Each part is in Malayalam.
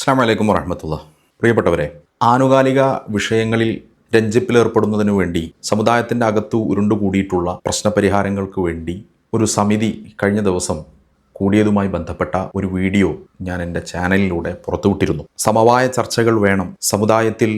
അസ്സാം വറഹമത്തുള്ള. പ്രിയപ്പെട്ടവരെ ആനുകാലിക വിഷയങ്ങളിൽ രഞ്ജിപ്പിലേർപ്പെടുന്നതിനു വേണ്ടി സമുദായത്തിന്റെ അകത്ത് ഉരുണ്ടുകൂടിയിട്ടുള്ള പ്രശ്നപരിഹാരങ്ങൾക്ക് വേണ്ടി ഒരു സമിതി കഴിഞ്ഞ ദിവസം കൂടിയതുമായി ബന്ധപ്പെട്ട ഒരു വീഡിയോ ഞാൻ എന്റെ ചാനലിലൂടെ പുറത്തുവിട്ടിരുന്നു. സമവായ ചർച്ചകൾ വേണം. സമുദായത്തിൽ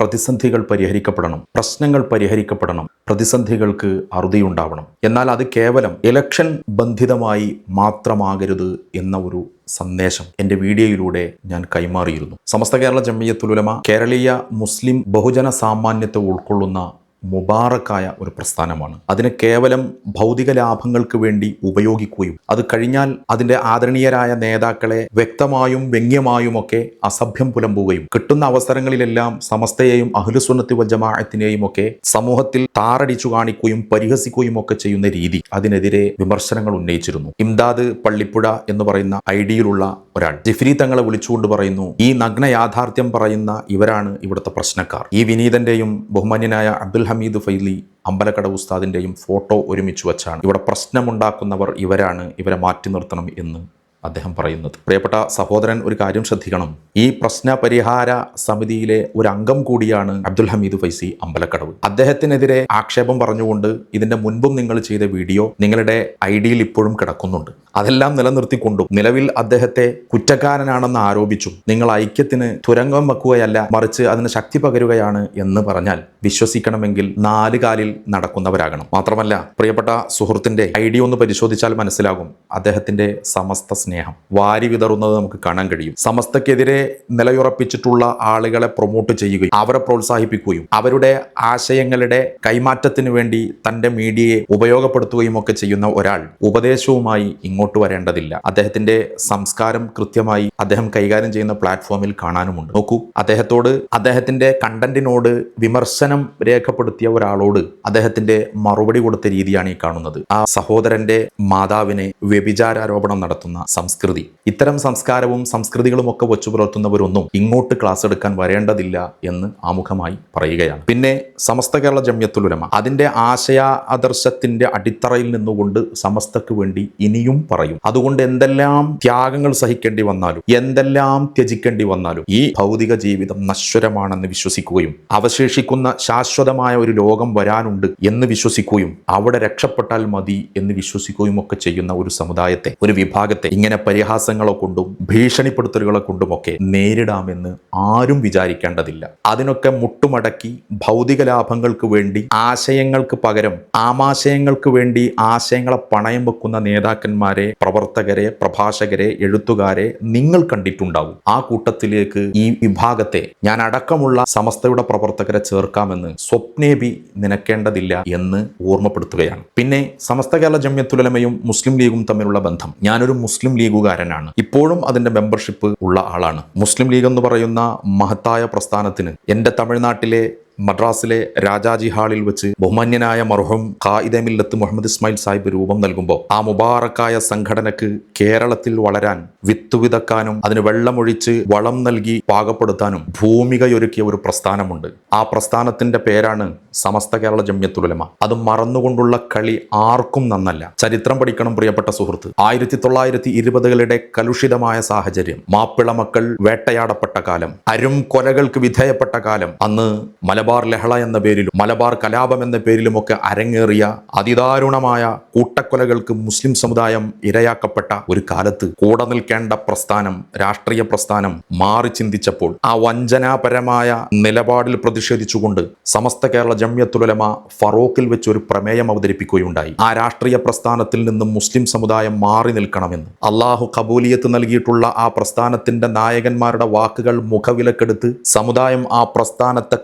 പ്രതിസന്ധികൾ പരിഹരിക്കപ്പെടണം പ്രശ്നങ്ങൾ പരിഹരിക്കപ്പെടണം പ്രതിസന്ധികൾക്ക് അറുതിയുണ്ടാവണം. എന്നാൽ അത് കേവലം ഇലക്ഷൻ ബന്ധിതമായി മാത്രമാകരുത് എന്ന ഒരു സന്ദേശം എന്റെ വീഡിയോയിലൂടെ ഞാൻ കൈമാറിയിരുന്നു. സമസ്ത കേരള ജമ്മിയത്തുലുലമ കേരളീയ മുസ്ലിം ബഹുജന സാമാന്യത്തെ ഉൾക്കൊള്ളുന്ന മുബാറക്കായ ഒരു പ്രസ്ഥാനമാണ്. അതിനെ കേവലം ഭൗതിക ലാഭങ്ങൾക്ക് വേണ്ടി ഉപയോഗിക്കുകയും അത് കഴിഞ്ഞാൽ അതിന്റെ ആദരണീയരായ നേതാക്കളെ വ്യക്തമായും വ്യംഗ്യമായും ഒക്കെ അസഭ്യം പുലമ്പുകയും കിട്ടുന്ന അവസരങ്ങളിലെല്ലാം സമസ്തയെയും അഹ്ലുസുന്നത്തി വജമാഅത്തിനെയും ഒക്കെ സമൂഹത്തിൽ താറടിച്ചു കാണിക്കുകയും പരിഹസിക്കുകയും ഒക്കെ ചെയ്യുന്ന രീതി അതിനെതിരെ വിമർശനങ്ങൾ ഉന്നയിച്ചിരുന്നു. ഇംദാദ് പള്ളിപ്പുഴ എന്ന് പറയുന്ന ഐഡിയിലുള്ള ഒരാൾ. ജിഫ്രി തങ്ങളെ വിളിച്ചുകൊണ്ട് പറയുന്നു ഈ നഗ്ന യാഥാർത്ഥ്യം പറയുന്ന ഇവരാണ് ഇവിടുത്തെ പ്രശ്നക്കാർ. ഈ വിനീതന്റെയും ബഹുമാന്യനായ അബ്ദുൽ ഹമീദ് ഫൈലി അമ്പലക്കട ഉസ്താദിന്റെയും ഫോട്ടോ ഒരുമിച്ച് വെച്ചാണ്. ഇവിടെ പ്രശ്നമുണ്ടാക്കുന്നവർ ഇവരാണ് ഇവരെ മാറ്റി നിർത്തണം എന്ന് അദ്ദേഹം പറയുന്നത്. പ്രിയപ്പെട്ട സഹോദരൻ ഒരു കാര്യം ശ്രദ്ധിക്കണം. ഈ പ്രശ്ന പരിഹാര സമിതിയിലെ ഒരു അംഗം കൂടിയാണ് അബ്ദുൽ ഹമീദ് ഫൈസി അമ്പലക്കടവ്. അദ്ദേഹത്തിനെതിരെ ആക്ഷേപം പറഞ്ഞുകൊണ്ട് ഇതിന്റെ മുൻപും നിങ്ങൾ ചെയ്ത വീഡിയോ നിങ്ങളുടെ ഐഡിയിൽ ഇപ്പോഴും കിടക്കുന്നുണ്ട്. അതെല്ലാം നിലനിർത്തിക്കൊണ്ടും നിലവിൽ അദ്ദേഹത്തെ കുറ്റക്കാരനാണെന്ന് ആരോപിച്ചും നിങ്ങൾ ഐക്യത്തിന് തുരങ്കം വെക്കുകയല്ല മറിച്ച് അതിന് ശക്തി പകരുകയാണ് എന്ന് പറഞ്ഞാൽ വിശ്വസിക്കണമെങ്കിൽ നാല് കാലിൽ നടക്കുന്നവരാകണം. മാത്രമല്ല പ്രിയപ്പെട്ട സുഹൃത്തിന്റെ ഐഡിയ ഒന്ന് പരിശോധിച്ചാൽ മനസ്സിലാകും അദ്ദേഹത്തിന്റെ സമസ്ത സ്നേഹം. വാരി വിതറുന്നത് നമുക്ക് കാണാൻ കഴിയും. സമസ്തക്കെതിരെ നിലയുറപ്പിച്ചിട്ടുള്ള ആളുകളെ പ്രൊമോട്ട് ചെയ്യുകയും അവരെ പ്രോത്സാഹിപ്പിക്കുകയും അവരുടെ ആശയങ്ങളുടെ കൈമാറ്റത്തിന് വേണ്ടി തന്റെ മീഡിയയെ ഉപയോഗപ്പെടുത്തുകയും ഒക്കെ ചെയ്യുന്ന ഒരാൾ ഉപദേശവുമായി ഇങ്ങോട്ട് വരേണ്ടതില്ല. അദ്ദേഹത്തിന്റെ സംസ്കാരം കൃത്യമായി അദ്ദേഹം കൈകാര്യം ചെയ്യുന്ന പ്ലാറ്റ്ഫോമിൽ കാണാനുമുണ്ട്. നോക്കൂ അദ്ദേഹത്തോട് അദ്ദേഹത്തിന്റെ കണ്ടന്റിനോട് വിമർശനം രേഖപ്പെടുത്തിയ ഒരാളോട് അദ്ദേഹത്തിന്റെ മറുപടി കൊടുത്ത രീതിയാണ് ഈ കാണുന്നത്. ആ സഹോദരന്റെ മാതാവിനെ വ്യഭിചാരാരോപണം നടത്തുന്ന സംസ്കൃതി. ഇത്തരം സംസ്കാരവും സംസ്കൃതികളും ഒക്കെ വെച്ചു പുലർത്തുന്നവരൊന്നും ഇങ്ങോട്ട് ക്ലാസ് എടുക്കാൻ വരേണ്ടതില്ല എന്ന് ആമുഖമായി പറയുകയാണ്. പിന്നെ സമസ്ത കേരള ജമ്യത്തുലുലമ. അതിന്റെ ആശയ ആദർശത്തിന്റെ അടിത്തറയിൽ നിന്നുകൊണ്ട് സമസ്തക്ക് വേണ്ടി ഇനിയും പറയും. അതുകൊണ്ട് എന്തെല്ലാം ത്യാഗങ്ങൾ സഹിക്കേണ്ടി വന്നാലും എന്തെല്ലാം ത്യജിക്കേണ്ടി വന്നാലും ഈ ഭൗതിക ജീവിതം നശ്വരമാണെന്ന് വിശ്വസിക്കുകയും അവശേഷിക്കുന്ന ശാശ്വതമായ ഒരു ലോകം വരാനുണ്ട് എന്ന് വിശ്വസിക്കുകയും അവിടെ രക്ഷപ്പെട്ടാൽ മതി എന്ന് വിശ്വസിക്കുകയും ഒക്കെ ചെയ്യുന്ന ഒരു സമുദായത്തെ ഒരു വിഭാഗത്തെ ഇങ്ങനെ പരിഹാസങ്ങളെ കൊണ്ടും ഭീഷണിപ്പെടുത്തലുകളെ കൊണ്ടുമൊക്കെ നേരിടാമെന്ന് ആരും വിചാരിക്കേണ്ടതില്ല. അതിനൊക്കെ മുട്ടുമടക്കി ഭൗതിക ലാഭങ്ങൾക്ക് വേണ്ടി ആശയങ്ങൾക്ക് പകരം ആമാശയങ്ങൾക്ക് വേണ്ടി ആശയങ്ങളെ പണയം വെക്കുന്ന നേതാക്കന്മാരെ പ്രവർത്തകരെ പ്രഭാഷകരെ എഴുത്തുകാരെ നിങ്ങൾ കണ്ടിട്ടുണ്ടാവും. ആ കൂട്ടത്തിലേക്ക് ഈ വിഭാഗത്തെ ഞാൻ അടക്കമുള്ള സമസ്തയുടെ പ്രവർത്തകരെ ചേർക്കാമെന്ന് സ്വപ്നേബി നിനക്കേണ്ടതില്ല എന്ന് ഓർമ്മപ്പെടുത്തുകയാണ്. പിന്നെ സമസ്ത കേരള ജമ്യത്തുലമയും മുസ്ലിം ലീഗും തമ്മിലുള്ള ബന്ധം. ഞാനൊരു മുസ്ലിം ലീഗുകാരനാണ്. ഇപ്പോഴും അതിന്റെ മെമ്പർഷിപ്പ് ഉള്ള ആളാണ്. മുസ്ലിം ലീഗ് എന്ന് പറയുന്ന മഹത്തായ പ്രസ്ഥാനത്തിന് എന്റെ തമിഴ്നാട്ടിലെ മദ്രാസിലെ രാജാജി ഹാളിൽ വെച്ച് ബഹുമാന്യനായ മർഹും ഖായിദമില്ലത്ത് മുഹമ്മദ് ഇസ്മായിൽ സാഹിബ് രൂപം നൽകുമ്പോൾ ആ മുബാറക്കായ സംഘടനക്ക് കേരളത്തിൽ വളരാൻ വിത്തുവിതക്കാനും അതിന് വെള്ളമൊഴിച്ച് വളം നൽകി പാകപ്പെടുത്താനും ഭൂമികയൊരുക്കിയ ഒരു പ്രസ്ഥാനമുണ്ട്. ആ പ്രസ്ഥാനത്തിന്റെ പേരാണ് സമസ്ത കേരള ജമ്യത്തുലമ അത് മറന്നുകൊണ്ടുള്ള കളി ആർക്കും നന്നല്ല. ചരിത്രം പഠിക്കണം പ്രിയപ്പെട്ട സുഹൃത്ത്. ആയിരത്തി തൊള്ളായിരത്തി ഇരുപതുകളുടെ കലുഷിതമായ സാഹചര്യം മാപ്പിള മക്കൾ വേട്ടയാടപ്പെട്ട കാലം അരും കൊലകൾക്ക് വിധേയപ്പെട്ട കാലം അന്ന് മലബാർ ലഹള എന്ന പേരിലും മലബാർ കലാപം എന്ന പേരിലുമൊക്കെ അരങ്ങേറിയ അതിദാരുണമായ കൂട്ടക്കൊലകൾക്ക് മുസ്ലിം സമുദായം ഇരയാക്കപ്പെട്ട ഒരു കാലത്ത് കൂടെ നിൽക്കേണ്ട പ്രസ്ഥാനം രാഷ്ട്രീയ പ്രസ്ഥാനം മാറി ചിന്തിച്ചപ്പോൾ ആ വഞ്ചനാപരമായ നിലപാടിൽ പ്രതിഷേധിച്ചുകൊണ്ട് സമസ്ത കേരള ജമ്യത്തുലമ ഫറോക്കിൽ വെച്ച് ഒരു പ്രമേയം അവതരിപ്പിക്കുകയുണ്ടായി. ആ രാഷ്ട്രീയ പ്രസ്ഥാനത്തിൽ നിന്നും മുസ്ലിം സമുദായം മാറി നിൽക്കണമെന്ന്. അള്ളാഹു കബൂലിയത്ത് നൽകിയിട്ടുള്ള ആ പ്രസ്ഥാനത്തിന്റെ നായകന്മാരുടെ വാക്കുകൾ മുഖവിലക്കെടുത്ത് സമുദായം ആ പ്രസ്ഥാനത്തെ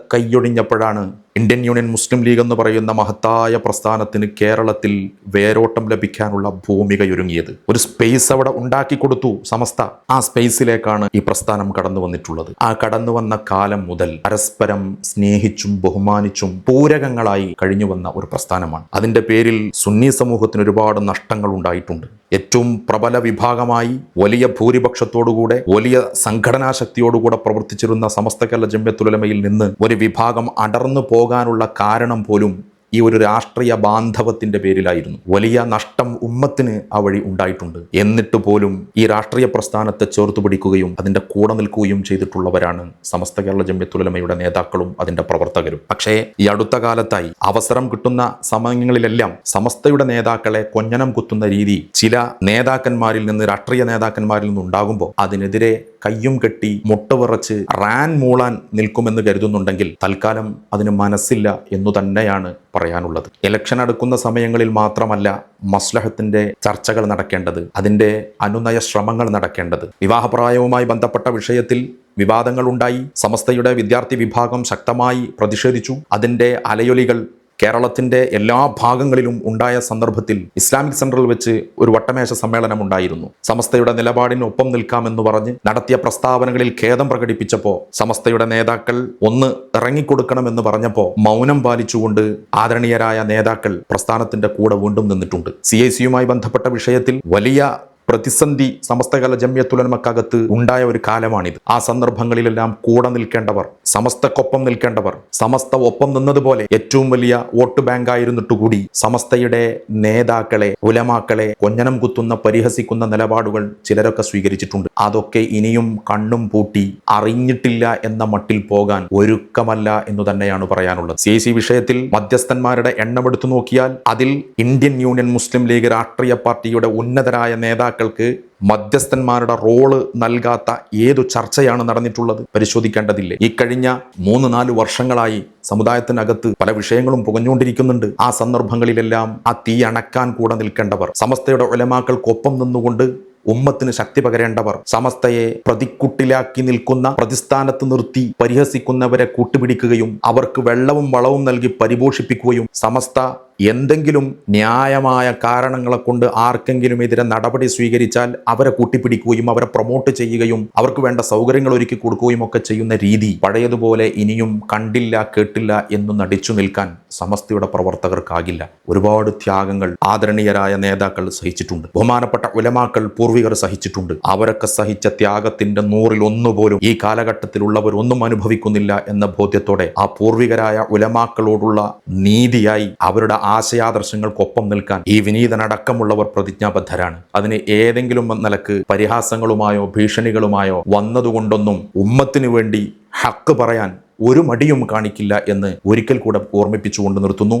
കൈയൊഴിഞ്ഞപ്പോഴാണ് ഇന്ത്യൻ യൂണിയൻ മുസ്ലിം ലീഗ് എന്ന് പറയുന്ന മഹത്തായ പ്രസ്ഥാനത്തിന് കേരളത്തിൽ വേരോട്ടം ലഭിക്കാനുള്ള ഭൂമികയൊരുങ്ങിയത് ഒരു സ്പേസ് അവിടെ ഉണ്ടാക്കി കൊടുത്തു സമസ്ത. ആ സ്പേസിലേക്കാണ് ഈ പ്രസ്ഥാനം കടന്നു വന്നിട്ടുള്ളത്. ആ കടന്നു വന്ന കാലം മുതൽ പരസ്പരം സ്നേഹിച്ചും ബഹുമാനിച്ചും പൂരകങ്ങളായി കഴിഞ്ഞു വന്ന ഒരു പ്രസ്ഥാനമാണ്. അതിന്റെ പേരിൽ സുന്നി സമൂഹത്തിന് ഒരുപാട് നഷ്ടങ്ങൾ ഉണ്ടായിട്ടുണ്ട്. ഏറ്റവും പ്രബല വിഭാഗമായി വലിയ ഭൂരിപക്ഷത്തോടുകൂടെ വലിയ സംഘടനാ ശക്തിയോടുകൂടെ പ്രവർത്തിച്ചിരുന്ന സമസ്ത കേരള ജമ്യത്തുലമയിൽ നിന്ന് ഒരു വിഭാഗം അടർന്നു പോകാനുള്ള കാരണം പോലും ഈ ഒരു രാഷ്ട്രീയ ബാന്ധവത്തിന്റെ പേരിലായിരുന്നു. വലിയ നഷ്ടം ഉമ്മത്തിന് ആ വഴി ഉണ്ടായിട്ടുണ്ട്. എന്നിട്ട് പോലും ഈ രാഷ്ട്രീയ പ്രസ്ഥാനത്തെ ചേർത്ത് പിടിക്കുകയും അതിന്റെ കൂടെ നിൽക്കുകയും ചെയ്തിട്ടുള്ളവരാണ് സമസ്ത കേരള ജമ്യത്തുലമയുടെ നേതാക്കളും അതിന്റെ പ്രവർത്തകരും. പക്ഷേ ഈ അടുത്ത കാലത്തായി അവസരം കിട്ടുന്ന സമയങ്ങളിലെല്ലാം സമസ്തയുടെ നേതാക്കളെ കൊഞ്ഞനം കുത്തുന്ന രീതി ചില നേതാക്കന്മാരിൽ നിന്ന് രാഷ്ട്രീയ നേതാക്കന്മാരിൽ നിന്ന് ഉണ്ടാകുമ്പോൾ അതിനെതിരെ കയ്യും കെട്ടി മുട്ടുവിറച്ച് റാൻ മൂളാൻ നിൽക്കുമെന്ന് കരുതുന്നുണ്ടെങ്കിൽ തൽക്കാലം അതിന് മനസ്സില്ല എന്നു തന്നെയാണ് പറയാനുള്ളത്. ഇലക്ഷൻ അടുക്കുന്ന സമയങ്ങളിൽ മാത്രമല്ല മസ്ലഹത്തിന്റെ ചർച്ചകൾ നടക്കേണ്ടത് അതിന്റെ അനുനയ ശ്രമങ്ങൾ നടക്കേണ്ടത്. വിവാഹപ്രായവുമായി ബന്ധപ്പെട്ട വിഷയത്തിൽ വിവാദങ്ങളുണ്ടായി. സമസ്തയുടെ വിദ്യാർത്ഥി വിഭാഗം ശക്തമായി പ്രതിഷേധിച്ചു. അതിന്റെ അലയൊലികൾ കേരളത്തിന്റെ എല്ലാ ഭാഗങ്ങളിലും ഉണ്ടായ സന്ദർഭത്തിൽ ഇസ്ലാമിക് സെൻട്രൽ വെച്ച് ഒരു വട്ടമേശ സമ്മേളനം ഉണ്ടായിരുന്നു. സമസ്തയുടെ നിലപാടിന് ഒപ്പം നിൽക്കാമെന്ന് പറഞ്ഞ് നടത്തിയ പ്രസ്താവനകളിൽ ഖേദം പ്രകടിപ്പിച്ചപ്പോൾ സമസ്തയുടെ നേതാക്കൾ ഒന്ന് ഇറങ്ങിക്കൊടുക്കണമെന്ന് പറഞ്ഞപ്പോൾ മൗനം പാലിച്ചുകൊണ്ട് ആദരണീയരായ നേതാക്കൾ പ്രസ്ഥാനത്തിന്റെ കൂടെ വീണ്ടും നിന്നിട്ടുണ്ട്. സി ഐ സിയുമായി ബന്ധപ്പെട്ട വിഷയത്തിൽ വലിയ പ്രതിസന്ധി സമസ്തകല ജമ്യത്തുലന്മക്കകത്ത് ഉണ്ടായ ഒരു കാലമാണിത്. ആ സന്ദർഭങ്ങളിലെല്ലാം കൂടെ നിൽക്കേണ്ടവർ സമസ്തക്കൊപ്പം നിൽക്കേണ്ടവർ സമസ്ത ഒപ്പം നിന്നതുപോലെ ഏറ്റവും വലിയ വോട്ട് ബാങ്ക് ആയിരുന്നിട്ടുകൂടി സമസ്തയുടെ നേതാക്കളെ ഉലമാക്കളെ കൊഞ്ഞനം കുത്തുന്ന പരിഹസിക്കുന്ന നിലപാടുകൾ ചിലരൊക്കെ സ്വീകരിച്ചിട്ടുണ്ട്. അതൊക്കെ ഇനിയും കണ്ണും പൂട്ടി അറിഞ്ഞിട്ടില്ല എന്ന മട്ടിൽ പോകാൻ ഒരുക്കമല്ല എന്ന് തന്നെയാണ് പറയാനുള്ളത്. സി സി വിഷയത്തിൽ മധ്യസ്ഥന്മാരുടെ എണ്ണമെടുത്തു നോക്കിയാൽ അതിൽ ഇന്ത്യൻ യൂണിയൻ മുസ്ലിം ലീഗ് രാഷ്ട്രീയ പാർട്ടിയുടെ ഉന്നതരായ നേതാക്കൾക്ക് മധ്യസ്ഥന്മാരുടെ റോൾ നൽകാത്ത ഏതു ചർച്ചയാണ് നടന്നിട്ടുള്ളത് പരിശോധിക്കേണ്ടതില്ലേ? ഈ കഴിഞ്ഞ മൂന്ന് നാല് വർഷങ്ങളായി സമുദായത്തിനകത്ത് പല വിഷയങ്ങളും പുകഞ്ഞുകൊണ്ടിരിക്കുന്നുണ്ട്. ആ സന്ദർഭങ്ങളിലെല്ലാം ആ തീ അണക്കാൻ കൂടെ നിൽക്കേണ്ടവർ സമസ്തയുടെ ഒലമാക്കൾക്കൊപ്പം നിന്നുകൊണ്ട് ഉമ്മത്തിന് ശക്തി പകരേണ്ടവർ സമസ്തയെ പ്രതിക്കുട്ടിലാക്കി നിൽക്കുന്ന പ്രതിസ്ഥാനത്ത് നിർത്തി പരിഹസിക്കുന്നവരെ കൂട്ടുപിടിക്കുകയും അവർക്ക് വെള്ളവും വളവും നൽകി പരിപോഷിപ്പിക്കുകയും സമസ്ത എന്തെങ്കിലും ന്യായമായ കാരണങ്ങളെ കൊണ്ട് ആർക്കെങ്കിലും എതിരെ നടപടി സ്വീകരിച്ചാൽ അവരെ കൂട്ടിപ്പിടിക്കുകയും അവരെ പ്രൊമോട്ട് ചെയ്യുകയും അവർക്ക് വേണ്ട സൗകര്യങ്ങൾ ഒരുക്കി കൊടുക്കുകയും ഒക്കെ ചെയ്യുന്ന രീതി പഴയതുപോലെ ഇനിയും കണ്ടില്ല കേട്ടില്ല എന്ന് നടിച്ചു നിൽക്കാൻ സമസ്തയുടെ പ്രവർത്തകർക്കാകില്ല. ഒരുപാട് ത്യാഗങ്ങൾ ആദരണീയരായ നേതാക്കൾ സഹിച്ചിട്ടുണ്ട്. ബഹുമാനപ്പെട്ട ഉലമാക്കൾ പൂർവികർ സഹിച്ചിട്ടുണ്ട്. അവരൊക്കെ സഹിച്ച ത്യാഗത്തിന്റെ നൂറിൽ ഒന്നുപോലും ഈ കാലഘട്ടത്തിലുള്ളവർ ഒന്നും അനുഭവിക്കുന്നില്ല എന്ന ബോധ്യത്തോടെ ആ പൂർവികരായ ഉലമാക്കളോടുള്ള നീതിയായി അവരുടെ ആശയാദർശങ്ങൾക്കൊപ്പം നിൽക്കാൻ ഈ വിനീതനടക്കമുള്ളവർ പ്രതിജ്ഞാബദ്ധരാണ്. അതിന് ഏതെങ്കിലും നിലയ്ക്ക് പരിഹാസങ്ങളുമായോ ഭീഷണികളുമായോ വന്നതുകൊണ്ടൊന്നും ഉമ്മത്തിനു വേണ്ടി ഹക്ക് പറയാൻ ഒരു മടിയും കാണിക്കില്ല എന്ന് ഒരിക്കൽ കൂടെ ഓർമ്മിപ്പിച്ചുകൊണ്ട് നിർത്തുന്നു.